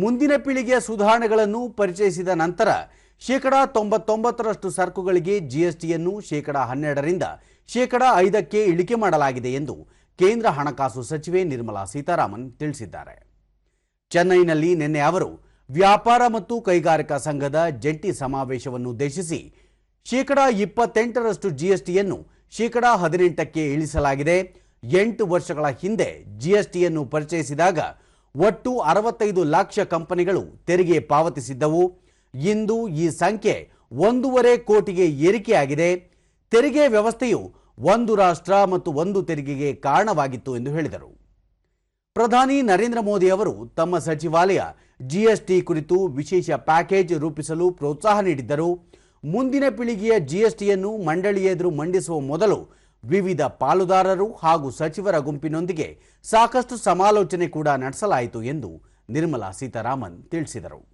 ಮುಂದಿನ ಪೀಳಿಗೆಯ ಸುಧಾರಣೆಗಳನ್ನು ಪರಿಚಯಿಸಿದ ನಂತರ ಶೇಕಡಾ ತೊಂಬತ್ತೊಂಬತ್ತರಷ್ಟು ಸರಕುಗಳಿಗೆ ಜಿಎಸ್ಟಿಯನ್ನು ಶೇಕಡಾ ಹನ್ನೆರಡರಿಂದ ಶೇಕಡಾ ಐದಕ್ಕೆ ಇಳಿಕೆ ಮಾಡಲಾಗಿದೆ ಎಂದು ಕೇಂದ್ರ ಹಣಕಾಸು ಸಚಿವೆ ನಿರ್ಮಲಾ ಸೀತಾರಾಮನ್ ತಿಳಿಸಿದ್ದಾರೆ. ಚೆನ್ನೈನಲ್ಲಿ ನಿನ್ನೆ ಅವರು ವ್ಯಾಪಾರ ಮತ್ತು ಕೈಗಾರಿಕಾ ಸಂಘದ ಜಂಟಿ ಸಮಾವೇಶವನ್ನು ಉದ್ದೇಶಿಸಿ ಶೇಕಡಾ ಇಪ್ಪತ್ತೆಂಟರಷ್ಟು ಜಿಎಸ್ಟಿಯನ್ನು ಶೇಕಡಾ ಹದಿನೆಂಟಕ್ಕೆ ಇಳಿಸಲಾಗಿದೆ. ಎಂಟು ವರ್ಷಗಳ ಹಿಂದೆ ಜಿಎಸ್ಟಿಯನ್ನು ಪರಿಚಯಿಸಿದಾಗ ಒಟ್ಟು ಅರವತ್ತೈದು ಲಕ್ಷ ಕಂಪನಿಗಳು ತೆರಿಗೆ ಪಾವತಿಸಿದ್ದವು. ಇಂದು ಈ ಸಂಖ್ಯೆ ಒಂದೂವರೆ ಕೋಟಿಗೆ ಏರಿಕೆಯಾಗಿದೆ. ತೆರಿಗೆ ವ್ಯವಸ್ಥೆಯು ಒಂದು ರಾಷ್ಟ್ರ ಮತ್ತು ಒಂದು ತೆರಿಗೆಗೆ ಕಾರಣವಾಗಿತ್ತು ಎಂದು ಹೇಳಿದರು. ಪ್ರಧಾನಿ ನರೇಂದ್ರ ಮೋದಿ ಅವರು ತಮ್ಮ ಸಚಿವಾಲಯ ಜಿಎಸ್ಟಿ ಕುರಿತು ವಿಶೇಷ ಪ್ಯಾಕೇಜ್ ರೂಪಿಸಲು ಪ್ರೋತ್ಸಾಹ ನೀಡಿದ್ದರು. ಮುಂದಿನ ಪೀಳಿಗೆಯ ಜಿಎಸ್ಟಿಯನ್ನು ಮಂಡಳಿ ಎದುರು ಮಂಡಿಸುವ ಮೊದಲು ವಿವಿಧ ಪಾಲುದಾರರು ಹಾಗೂ ಸಚಿವರ ಗುಂಪಿನೊಂದಿಗೆ ಸಾಕಷ್ಟು ಸಮಾಲೋಚನೆ ಕೂಡ ನಡೆಸಲಾಯಿತು ಎಂದು ನಿರ್ಮಲಾ ಸೀತಾರಾಮನ್ ತಿಳಿಸಿದರು.